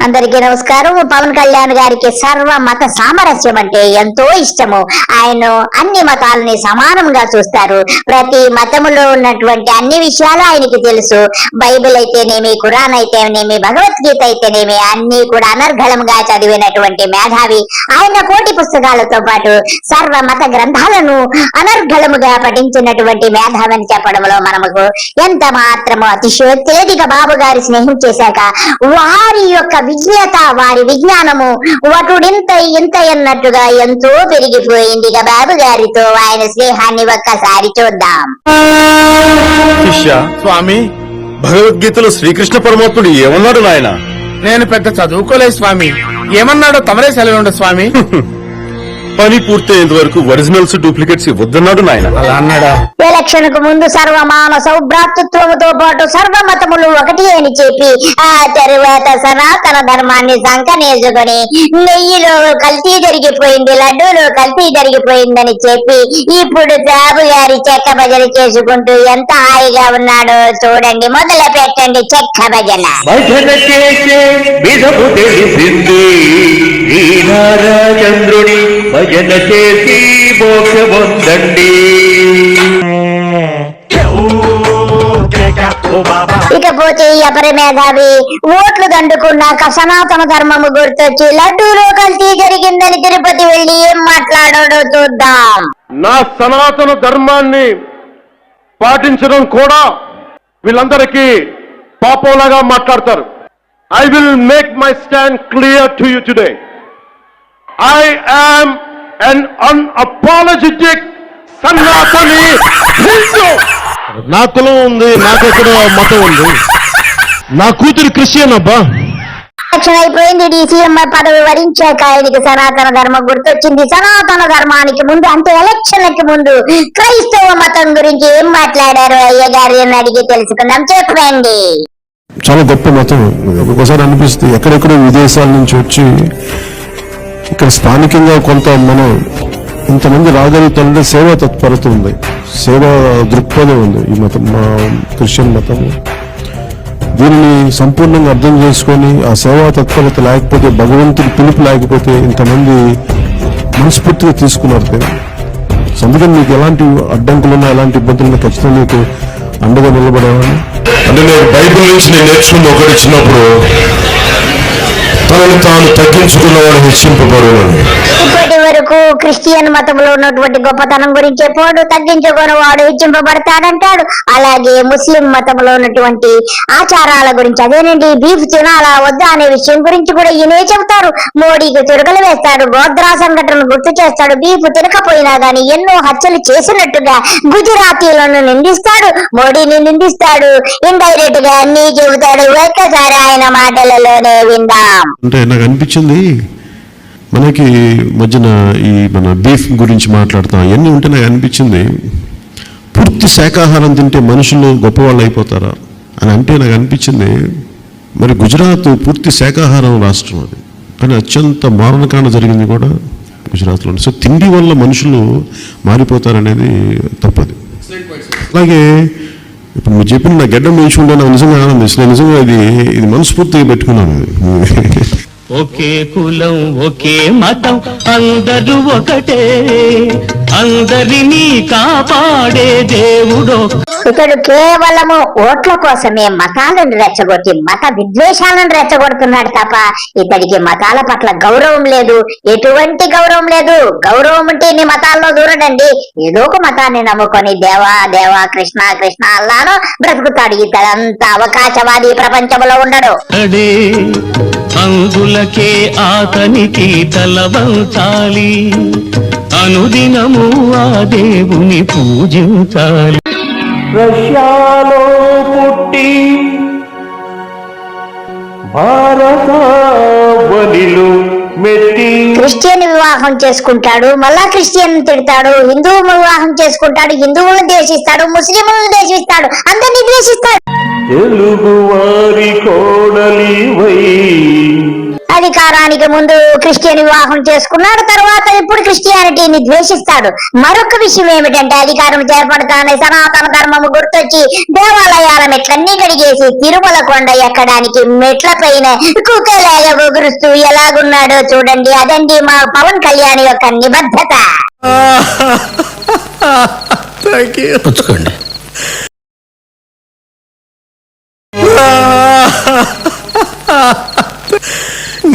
అందరికీ నమస్కారం. పవన్ కళ్యాణ్ గారికి సర్వ మత సామరస్యం అంటే ఎంతో ఇష్టము. ఆయన అన్ని మతాలని సమానంగా చూస్తారు. ప్రతి మతములో ఉన్నటువంటి అన్ని విషయాలు ఆయనకి తెలుసు. బైబిల్ అయితేనేమి ఖురాన్ అయితేనేమి భగవద్గీత అయితేనేమి అన్ని కూడా అనర్గళంగా చదివినటువంటి మేధావి. ఆయన కోటి పుస్తకాలతో పాటు సర్వ మత గ్రంథాలను అనర్గళముగా పఠించినటువంటి మేధావి అని చెప్పడంలో మనకు ఎంత మాత్రము అతిశయోక్తేదిక బాబు గారి స్నేహం చేశాక వారి యొక్క విజ్ఞత వారి విజ్ఞానము వటుడింత ఇంత అన్నట్టుగా ఎంతో పెరిగిపోయింది బాబు గారితో ఆయన స్నేహాన్ని ఒక్కసారి చూద్దాం. శిష్య స్వామి భగవద్గీతలో శ్రీకృష్ణ పరమాత్ముడు ఏమన్నాడు నాయన? నేను పెద్ద చదువుకోలేదు స్వామి. ఏమన్నాడో తమరే సెలవు స్వామి. పని పూర్తయ్యేంత వరకు ఒరిజినల్స్ డూప్లికేట్స్ ఇవ్వద్దన్నాడు నాయన. అలా అన్నాడా? ఎలక్షన్కు ముందు సర్వమాన సౌభ్రాతృత్వముతో పాటు సర్వమతములు ఒకటి అని చెప్పి ఆ తరువాత సనాతన ధర్మాన్ని సంకనేసుకొని నెయ్యిలో కల్తీ జరిగిపోయింది లడ్డూలో కల్తీ జరిగిపోయిందని చెప్పి ఇప్పుడు బాబు గారి చెక్క భజన చేసుకుంటూ ఎంత హాయిగా ఉన్నాడో చూడండి. మొదలు పెట్టండి చెక్క భజన. భజన చేసే విధము తెలిసింది ఈ భజన చేసి మోక్షమొందండి ఇకపోతే అపర మేధావి ఓట్లు దండుకున్నాక సనాతన ధర్మము గుర్తొచ్చి లడ్డూలో కల్తీ జరిగిందని తిరుపతి వెళ్ళి ఏం మాట్లాడాడో చూద్దాం. నా సనాతన ధర్మాన్ని పాటించడం కూడా వీళ్ళందరికీ పాపంలాగా మాట్లాడతారు. I will make my stand clear to you today I am un unapologetic Sanatani Hindu నా కులం ఉంది నాకెక్కడ మతం ఉంది. నా కూతురు క్రిస్టియన్ అబ్బా. అయిపోయింది డీసీఎం పదవి వరించాక ఆయనకి సనాతన ధర్మం గుర్తొచ్చింది. సనాతన ధర్మానికి ముందు అంటే ఎలక్షన్లకి ముందు క్రైస్తవ మతం గురించి ఏం మాట్లాడారు అయ్య గారు అని అడిగి తెలుసుకుందాం. చెప్పండి. చాలా గొప్ప మతం. ఒకసారి అనిపిస్తుంది ఎక్కడెక్కడో విదేశాల నుంచి వచ్చి ఇక్కడ స్థానికంగా కొంత మనం ఇంతమంది రాగలుగుతుంటే సేవా తత్పరత ఉంది. సేవా దృక్పథం ఉంది ఈ మతం మా క్రిస్టియన్ మతం. దీనిని సంపూర్ణంగా అర్థం చేసుకొని ఆ సేవా తత్పరత లేకపోతే భగవంతుడి పిలుపు లేకపోతే ఇంతమంది మనస్ఫూర్తిగా తీసుకున్నారు దీన్ని. అందుకని మీకు ఎలాంటి అడ్డంకులున్నా ఎలాంటి ఇబ్బందులున్నా ఖచ్చితంగా మీకు అండగా నిలబడేవాడిని. అంటే నేను బైబిల్ నుంచి నేను నేర్చుకున్న ఒకటి ఇచ్చినప్పుడు తనను తాను తగ్గించుకున్నవాడు హెచ్చింపబడునండి ఇప్పటి వరకు క్రిస్టియన్ మతంలో ఉన్నటువంటి గొప్పతనం గురించి పోడు తగ్గించుకొని వాడు హెచ్చింపబడతాడంటాడు. అలాగే ముస్లిం మతంలో ఉన్నటువంటి ఆచారాల గురించి అదేనండి బీఫ్ తినాలా వద్దా అనే విషయం గురించి కూడా ఈయనే చెబుతారు. మోడీకి తిరగలు వేస్తాడు గోద్రా సంఘటన గుర్తు చేస్తాడు బీఫ్ తినకపోయినా గాని ఎన్నో హత్యలు చేసినట్టుగా గుజరాతీలను నిందిస్తాడు. మోడీని నిందిస్తాడు. ఇండైరెక్ట్గా అన్ని చెబుతాడు. ఒక్కసారి ఆయన మాటలలోనే విందాం. అంటే నాకు అనిపించింది మనకి మధ్యన ఈ మన బీఫ్ గురించి మాట్లాడతాం అవన్నీ ఉంటే నాకు అనిపించింది పూర్తి శాకాహారం తింటే మనుషులు గొప్పవాళ్ళు అయిపోతారా అని అంటే నాకు అనిపించింది మరి గుజరాత్ పూర్తి శాకాహారం రాష్ట్రం అది. కానీ అత్యంత మారణకాండ జరిగింది కూడా గుజరాత్లో సో తిండి వల్ల మనుషులు మారిపోతారనేది తప్పది. అలాగే ఇప్పుడు మీరు చెప్పిన నా గడ్డం వేయించుకుంటే నాకు నిజంగా ఆనందిస్తుంది నిజంగా ఇది ఇది మనస్ఫూర్తిగా పెట్టుకున్నాను. ఒకే కులం ఒకే మతం అందరూ ఒకటే. అందరినీ కాపాడే దేవుడో ఇతడు కేవలము ఓట్ల కోసమే మతాలను రెచ్చగొట్టి మత విద్వేషాలను రెచ్చగొడుతున్నాడు తప్ప ఇతడికి మతాల పట్ల గౌరవం లేదు. ఎటువంటి గౌరవం లేదు. గౌరవం ఉంటే నీ మతాల్లో దూరడండి. ఏదో ఒక మతాన్ని నమ్ముకొని దేవా దేవా కృష్ణ కృష్ణ అల్లాను బ్రతుకుతాడు. ఇతడంతా అవకాశవాది ప్రపంచంలో ఉండడు. అడే అందులకే ఆతనికి తల వంచాలి. అనుదినము ఆ దేవుని పూజించాలి. రష్యాలో పుట్టి భారతావనిలో మెట్టి క్రిస్టియన్ వివాహం చేసుకుంటాడు మళ్ళా క్రిస్టియన్ తిడతాడు హిందువు వివాహం చేసుకుంటాడు హిందువులను ద్వేషిస్తాడు ముస్లింలను ద్వేషిస్తాడు అందరినీ ద్వేషిస్తాడు. తెలుగు వారి కోడలివై. అధికారానికి ముందు క్రిస్టియన్ వివాహం చేసుకున్నాడు తర్వాత ఇప్పుడు క్రిస్టియానిటీని ద్వేషిస్తాడు. మరొక విషయం ఏమిటంటే అధికారం చేపడతానే సనాతన ధర్మము గుర్తొచ్చి దేవాలయాల మెట్లన్నీ కడిగేసి తిరుమల కొండ ఎక్కడానికి మెట్ల పైన కుక్కలాగా బొగురుస్తూ ఎలాగున్నాడో చూడండి. అదండి మా పవన్ కళ్యాణ్ యొక్క నిబద్ధత. పుచ్చుకోండి.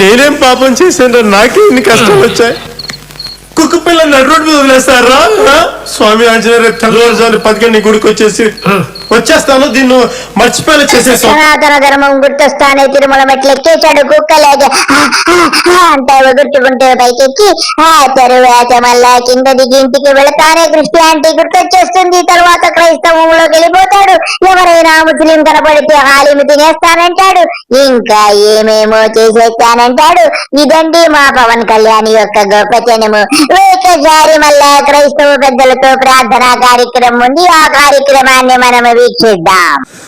నేనేం పాపం చేశాను నాకే ఇన్ని కష్టాలు వచ్చాయి. కుక్క పిల్ల నడు రోడ్డు మీద వదిలేస్తారా? స్వామి ఆంజనేయ తెల్లవారుజాము పదిగండి గుడికి వచ్చేసి వచ్చేస్తాను దీన్ని మర్చిపోయి చేసేస్తాను సనాతన ధర్మం గుర్తొస్తానే తిరుమల మెట్లు ఎక్కేశాడు కుక్కలాగా. అంటే గుర్తుకుంటే పైకెక్కి ఆ తరువాత మళ్ళా కింద దిగి ఇంటికి వెళతానే క్రిస్టియానిటీ గుర్తొచ్చేస్తుంది. తర్వాత క్రైస్తవంలోకి వెళ్ళిపోతాడు. ఎవరైనా ముస్లిం కనపడితే హాలిమి తినేస్తానంటాడు. ఇంకా ఏమేమో చేసేస్తానంటాడు. ఇదండి మా పవన్ కళ్యాణ్ యొక్క గొప్పతనము. ఒకసారి మళ్ళా క్రైస్తవ పెద్దలతో ప్రార్థనా కార్యక్రమం ఉంది. ఆ కార్యక్రమాన్ని మనం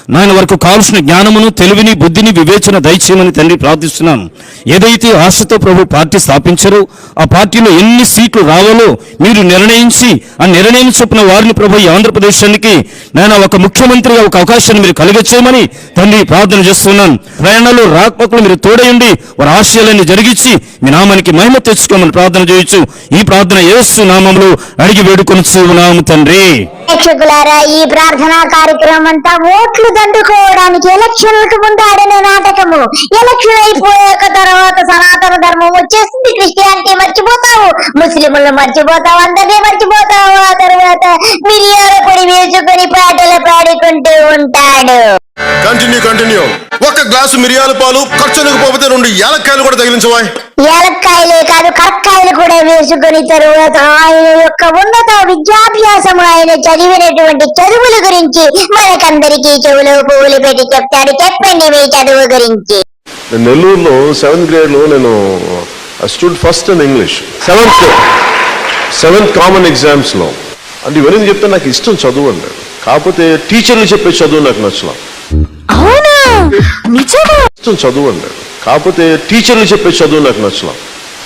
నాయన వరకు కావలసిన జ్ఞానమును తెలివిని బుద్ధిని వివేచన దయచేయమని తండ్రి ప్రార్థిస్తున్నాం ఏదైతే ఆశతో ప్రభు పార్టీ స్థాపించారో ఆ పార్టీలో ఎన్ని సీట్లు రావాలో మీరు నిర్ణయించి ఆ నిర్ణయం చొప్పున వారిని ప్రభు ఈ ఆంధ్రప్రదేశానికి నేను ఒక ముఖ్యమంత్రిగా ఒక అవకాశాన్ని మీరు కలిగచేయమని తండ్రి ప్రార్థన చేస్తున్నాను. ప్రయాణాలు రాకపోకలు మీరు తోడయండి వారి ఆశయాలన్నీ జరిగించి మీ నామానికి మహిమ తెచ్చుకోమని ప్రార్థన చేయొచ్చు ఈ ప్రార్థన యేసు నామంలో అడిగి వేడుకొని చూనాము తండ్రి. ఈ ప్రార్థనా కార్యక్రమం అంతా ఓట్లు దండుకోవడానికి ఎలక్షన్లకు ముందు ఆడిన నాటకము. ఎలక్షన్ అయిపోయాక తర్వాత సనాతన ధర్మం వచ్చేసింది. క్రిస్టియానిటీ మర్చిపోతావు. ముస్లింలు మర్చిపోతావు. అందరినీ మర్చిపోతావు. ఆ తర్వాత మిరియాల పొడి వేసుకొని పాటలు పాడుకుంటూ ఉంటాడు. కంటిన్యూ కంటిన్యూ ఒక్క గ్లాసు మిరియాల పాలు ఖర్చులకు పోతే రెండు యాలక్కాయలు కూడా తగిలించవా ఏలక్కాయలే కాదు కరక్కాయలు కూడా వేసుకుని తరువాత ఆయన యొక్క ఉన్నత విద్యాభ్యాసం ఆయన చదివినటువంటి చదువుల గురించి మనకందరికీ చెవులో పువ్వులు పెట్టి చెప్తాడు. చెప్పండి మీ చదువు గురించి. నేను నెల్లూరులో సెవెంత్ గ్రేడ్లో నేను stood first in English seventh seventh common ఎగ్జామ్స్లో. అంటే ఇవన్నీ చెప్తే నాకు ఇష్టం చదువు అండి కాకపోతే టీచర్లు చెప్పే చదువు నాకు నచ్చల. అవునా? నిజమా? చదువు అండి కాకపోతే టీచర్లు చెప్పే చదువు నాకు నచ్చల.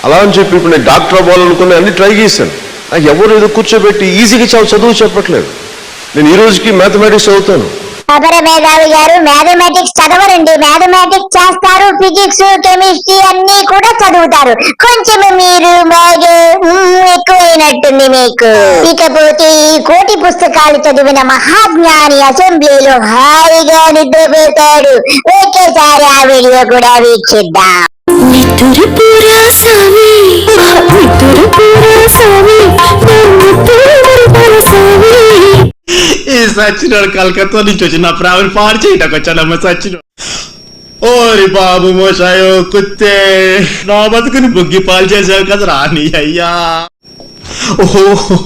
అలా అని చెప్పి ఇప్పుడు నేను డాక్టర్ అవ్వాలనుకుని అన్ని ట్రై చేశాను. నాకు ఎవరు ఏదో కూర్చోబెట్టి ఈజీగా చదువు చెప్పట్లేదు. నేను ఈ రోజుకి మ్యాథమెటిక్స్ చదువుతాను. అపర మేధావి గారు మ్యాథమెటిక్స్ చదవరండి. మ్యాథమెటిక్స్ చేస్తారు ఫిజిక్స్ కెమిస్ట్రీ అన్ని కూడా చదువుతారు. కొంచెం మీరు ఎక్కువైనట్టుంది మీకు. ఇకపోతే ఈ కోటి పుస్తకాలు చదివిన మహాజ్ఞాని అసెంబ్లీలో హాయిగా నిద్రపోతాడు. ఒకేసారి ఆ వీడియో కూడా వీక్షిద్దాం. సచ్చినోడు కలకత్తా నుంచి వచ్చి నా ప్రాణం పాడు చేయడానికి వచ్చానమ్మ సచ్చినోడు. ఓరి బాబు మోసాయో కుత్తే నా బతుకుని బుగ్గి పాలు చేసావు కదా రాని అయ్యా. ఓహో.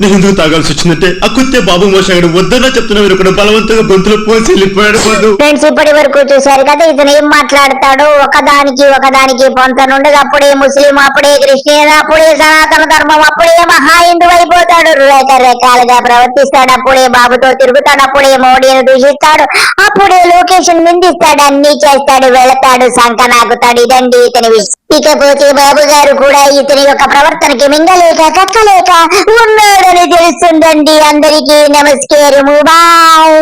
నేను ఎందుకు తాగాల్సి వచ్చిందంటే ఆ కుత్తే బాబు మోసాడు వద్దన్నా చెప్తున్నా మీరు ఇక్కడ బలవంతంగా గొంతులో పోసి వెళ్ళిపోయాడు ఫ్రెండ్స్ ఇప్పటి వరకు చూశారు కదా ఇతను ఏం మాట్లాడతాడో ఒకదానికి ఒకదానికి పొంతనుండగా అప్పుడే ముస్లిం అప్పుడే క్రిస్టియన్ అప్పుడే సనాతన ధర్మం అప్పుడే మహా హిందూ అయిపోతాడు. రకరకాలుగా ప్రవర్తిస్తాడు అప్పుడే బాబుతో తిరుగుతాడు అప్పుడే మోడీని దూషిస్తాడు అప్పుడే లొకేషన్ నిందిస్తాడు అన్ని చేస్తాడు వెళతాడు సంక నాకుతాడు ఇదండి ఇతని విషయం. ఇకపోతే బాబు గారు కూడా ఇతని యొక్క ప్రవర్తనకి మింగలేక కక్కలేక ఉన్నాడని తెలుస్తుందండి అందరికీ. నమస్కారము. బాయ్